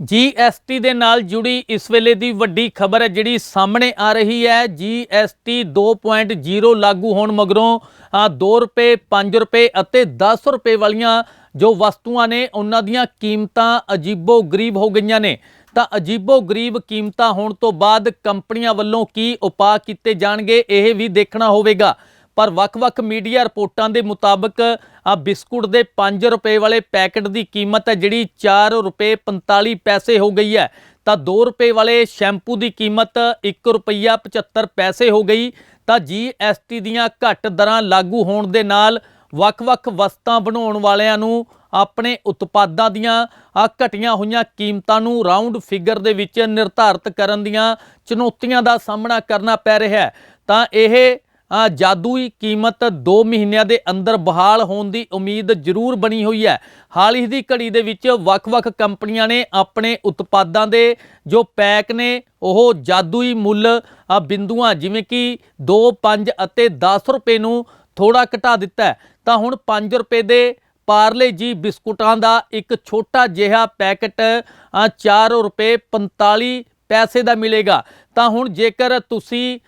GST ਦੇ ਨਾਲ ਜੁੜੀ ਇਸ ਵੇਲੇ ਦੀ ਵੱਡੀ ਖਬਰ ਹੈ, ਜਿਹੜੀ ਸਾਹਮਣੇ ਆ ਰਹੀ ਹੈ। ਜੀਐਸਟੀ 2.0 ਲਾਗੂ ਹੋਣ ਮਗਰੋਂ ਆ 2 ਰੁਪਏ 5 ਰੁਪਏ ਅਤੇ 10 ਰੁਪਏ ਵਾਲੀਆਂ ਜੋ ਵਸਤੂਆਂ ਨੇ, ਉਹਨਾਂ ਦੀਆਂ ਕੀਮਤਾਂ ਅਜੀਬੋ ਗਰੀਬ ਹੋ ਗਈਆਂ ਨੇ। ਤਾਂ ਅਜੀਬੋ ਗਰੀਬ ਕੀਮਤਾਂ ਹੋਣ ਤੋਂ ਬਾਅਦ ਕੰਪਨੀਆਂ ਵੱਲੋਂ ਕੀ ਉਪਾਅ ਕੀਤੇ ਜਾਣਗੇ, ਇਹ ਵੀ ਦੇਖਣਾ ਹੋਵੇਗਾ। ਪਰ ਵੱਖ-ਵੱਖ ਮੀਡੀਆ ਰਿਪੋਰਟਾਂ ਦੇ ਮੁਤਾਬਕ ਆ ਬਿਸਕੁਟ ਦੇ 5 ਰੁਪਏ ਵਾਲੇ ਪੈਕਟ ਦੀ ਕੀਮਤ ਹੈ ਜਿਹੜੀ 4 ਰੁਪਏ 45 ਪੈਸੇ ਹੋ ਗਈ ਹੈ। ਤਾਂ 2 ਰੁਪਏ ਵਾਲੇ ਸ਼ੈਂਪੂ ਦੀ ਕੀਮਤ 1 ਰੁਪਈਆ 75 ਪੈਸੇ ਹੋ ਗਈ। ਤਾਂ ਜੀਐਸਟੀ ਦੀਆਂ ਘੱਟ ਦਰਾਂ ਲਾਗੂ ਹੋਣ ਦੇ ਨਾਲ ਵੱਖ-ਵੱਖ ਵਸਤਾਂ ਬਣਾਉਣ ਵਾਲਿਆਂ ਨੂੰ ਆਪਣੇ ਉਤਪਾਦਾਂ ਦੀਆਂ ਆ ਘਟੀਆਂ ਹੋਈਆਂ ਕੀਮਤਾਂ ਨੂੰ ਰਾਉਂਡ ਫਿਗਰ ਦੇ ਵਿੱਚ ਨਿਰਧਾਰਤ ਕਰਨ ਦੀਆਂ ਚੁਣੌਤੀਆਂ ਦਾ ਸਾਹਮਣਾ ਕਰਨਾ ਪੈ ਰਿਹਾ ਹੈ। ਤਾਂ ਇਹ ਜਾਦੂਈ ਕੀਮਤ 2 ਮਹੀਨਿਆਂ ਦੇ ਅੰਦਰ ਬਹਾਲ ਹੋਣ ਦੀ ਉਮੀਦ ਜ਼ਰੂਰ ਬਣੀ ਹੋਈ ਹੈ। ਹਾਲ ਹੀ ਦੀ ਘੜੀ ਦੇ ਵਿੱਚ ਵੱਖ-ਵੱਖ ਕੰਪਨੀਆਂ ਨੇ ਆਪਣੇ ਉਤਪਾਦਾਂ ਦੇ ਜੋ ਪੈਕ ਨੇ, ਉਹ ਜਾਦੂਈ ਮੁੱਲ ਬਿੰਦੂਆਂ ਜਿਵੇਂ ਕਿ 2 5 ਅਤੇ 10 ਰੁਪਏ ਨੂੰ ਥੋੜਾ ਘਟਾ ਦਿੱਤਾ ਤਾਂ ਹੁਣ 5 ਰੁਪਏ ਦੇ ਪਾਰਲੇ ਜੀ ਬਿਸਕੁਟਾਂ ਦਾ ਇੱਕ ਛੋਟਾ ਜਿਹਾ ਪੈਕਟ ਆ 4 ਰੁਪਏ 45 ਪੈਸੇ ਦਾ ਮਿਲੇਗਾ। ਤਾਂ ਹੁਣ ਜੇਕਰ ਤੁਸੀਂ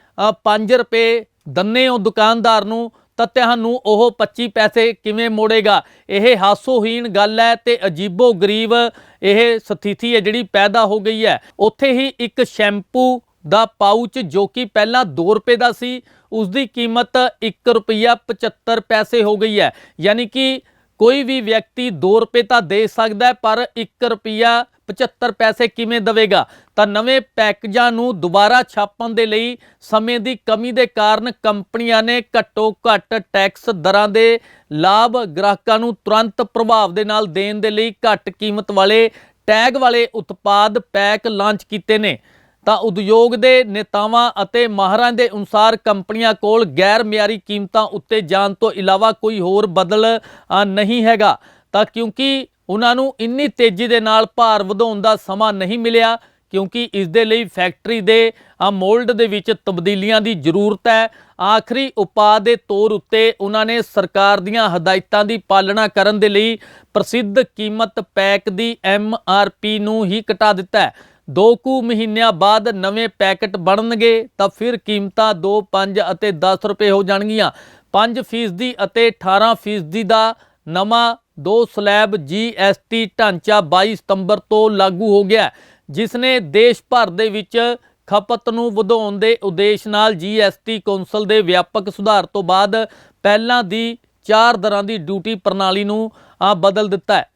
5 ਰੁਪਏ ਦੰਨੇ ਹੋ ਦੁਕਾਨਦਾਰ ਨੂੰ ਤਾਂ ਤੁਹਾਨੂੰ ਉਹ 25 ਪੈਸੇ ਕਿਵੇਂ ਮੋੜੇਗਾ? ਇਹ ਹਾਸੋਹੀਣ ਗੱਲ ਹੈ ਤੇ ਅਜੀਬੋ ਗਰੀਬ ਇਹ ਸਥਿਤੀ ਹੈ ਜਿਹੜੀ ਪੈਦਾ ਹੋ ਗਈ ਹੈ। ਉੱਥੇ ਹੀ ਇੱਕ ਸ਼ੈਂਪੂ ਦਾ ਪਾਊਚ ਜੋ ਕਿ ਪਹਿਲਾਂ 2 ਰੁਪਏ ਦਾ ਸੀ ਉਸ ਦੀ ਕੀਮਤ 1 ਰੁਪਿਆ 75 ਪੈਸੇ ਹੋ ਗਈ ਹੈ। ਯਾਨੀ ਕਿ ਕੋਈ ਵੀ ਵਿਅਕਤੀ 2 ਰੁਪਏ ਤਾਂ ਦੇ ਸਕਦਾ ਪਰ 1 ਰੁਪਿਆ 75 ਪੈਸੇ ਕਿਵੇਂ ਦੇਵੇਗਾ? ਤਾਂ ਨਵੇਂ ਪੈਕੇਜਾਂ ਨੂੰ ਦੁਬਾਰਾ ਛਾਪਣ ਦੇ ਲਈ ਸਮੇਂ ਦੀ ਕਮੀ ਦੇ ਕਾਰਨ ਕੰਪਨੀਆਂ ਨੇ ਘੱਟੋ ਘੱਟ ਟੈਕਸ ਦਰਾਂ ਦੇ ਲਾਭ ਗ੍ਰਾਹਕਾਂ ਨੂੰ ਤੁਰੰਤ ਪ੍ਰਭਾਵ ਦੇ ਨਾਲ ਦੇਣ ਦੇ ਲਈ ਘੱਟ ਕੀਮਤ ਵਾਲੇ, ਟੈਗ ਵਾਲੇ ਉਤਪਾਦ ਪੈਕ ਲਾਂਚ ਕੀਤੇ ਨੇ। ਤਾਂ ਉਦਯੋਗ ਦੇ ਨੇਤਾਵਾਂ ਅਤੇ ਮਾਹਰਾਂ ਦੇ ਅਨੁਸਾਰ ਕੰਪਨੀਆਂ ਕੋਲ ਗੈਰ ਮਿਆਰੀ ਕੀਮਤਾਂ ਉੱਤੇ ਜਾਣ ਤੋਂ ਇਲਾਵਾ ਕੋਈ ਹੋਰ ਬਦਲ ਨਹੀਂ ਹੈਗਾ। ਤਾਂ ਕਿਉਂਕਿ ਉਹਨਾਂ ਨੂੰ ਇੰਨੀ ਤੇਜ਼ੀ ਦੇ ਨਾਲ ਭਾਰ ਵਧਾਉਣ ਦਾ ਸਮਾਂ ਨਹੀਂ ਮਿਲਿਆ, ਕਿਉਂਕਿ ਇਸ ਦੇ ਲਈ ਫੈਕਟਰੀ ਦੇ ਆ ਮੋਲਡ ਦੇ ਵਿੱਚ ਤਬਦੀਲੀਆਂ ਦੀ ਜ਼ਰੂਰਤ ਹੈ। ਆਖਰੀ ਉਪਾਅ ਦੇ ਤੌਰ ਉੱਤੇ ਉਹਨਾਂ ਨੇ ਸਰਕਾਰ ਦੀਆਂ ਹਦਾਇਤਾਂ ਦੀ ਪਾਲਣਾ ਕਰਨ ਦੇ ਲਈ ਪ੍ਰਸਿੱਧ ਕੀਮਤ ਪੈਕ ਦੀ ਐਮ ਆਰ ਪੀ ਨੂੰ ਹੀ ਘਟਾ ਦਿੱਤਾ ਹੈ। ਦੋ ਕੁ ਮਹੀਨਿਆਂ ਬਾਅਦ ਨਵੇਂ ਪੈਕਟ ਬਣਨਗੇ, ਤਾਂ ਫਿਰ ਕੀਮਤਾਂ 2 5 ਅਤੇ 10 ਰੁਪਏ ਹੋ ਜਾਣਗੀਆਂ। 5 ਫੀਸਦੀ ਅਤੇ 18 ਫੀਸਦੀ ਦਾ ਨਵਾਂ ਦੋ ਸਲੈਬ ਜੀਐਸਟੀ ਢਾਂਚਾ 22 ਸਤੰਬਰ ਤੋਂ ਲਾਗੂ ਹੋ ਗਿਆ ਜਿਸ ਨੇ ਦੇਸ਼ ਭਰ ਦੇ ਵਿੱਚ ਖਪਤ ਨੂੰ ਵਧਾਉਣ ਦੇ ਉਦੇਸ਼ ਨਾਲ ਜੀਐਸਟੀ ਕੌਂਸਲ ਦੇ ਵਿਆਪਕ ਸੁਧਾਰ ਤੋਂ ਬਾਅਦ ਪਹਿਲਾਂ ਦੀ ਚਾਰ ਦਰਾਂ ਦੀ ਡਿਊਟੀ ਪ੍ਰਣਾਲੀ ਨੂੰ ਬਦਲ ਦਿੱਤਾ ਹੈ।